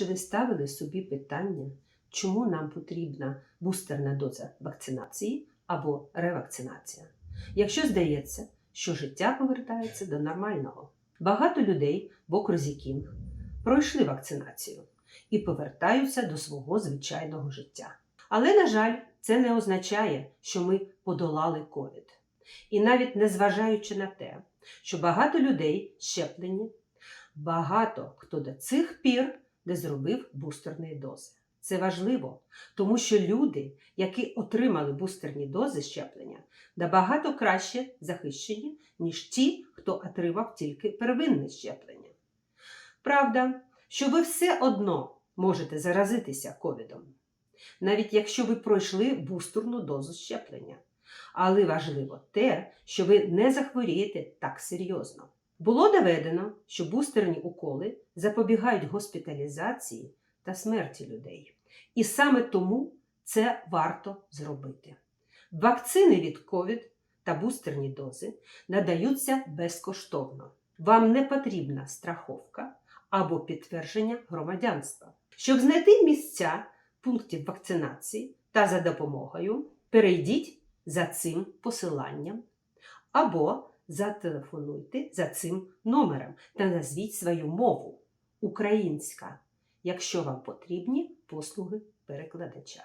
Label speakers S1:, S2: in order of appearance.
S1: Чи ви ставили собі питання, чому нам потрібна бустерна доза вакцинації або ревакцинація? Якщо здається, що життя повертається до нормального. Багато людей в окрузі Кінг пройшли вакцинацію і повертаються до свого звичайного життя. Але, на жаль, це не означає, що ми подолали ковід. І навіть незважаючи на те, що багато людей щеплені, багато хто до цих пір не зробив бустерної дози. Це важливо, тому що люди, які отримали бустерні дози щеплення, набагато краще захищені, ніж ті, хто отримав тільки первинне щеплення. Правда, що ви все одно можете заразитися ковідом, навіть якщо ви пройшли бустерну дозу щеплення. Але важливо те, що ви не захворієте так серйозно. Було доведено, що бустерні уколи запобігають госпіталізації та смерті людей. І саме тому це варто зробити. Вакцини від COVID та бустерні дози надаються безкоштовно. Вам не потрібна страховка або підтвердження громадянства. Щоб знайти місця пунктів вакцинації та за допомогою, перейдіть за цим посиланням або зателефонуйте за цим номером та назвіть свою мову українська, якщо вам потрібні послуги перекладача.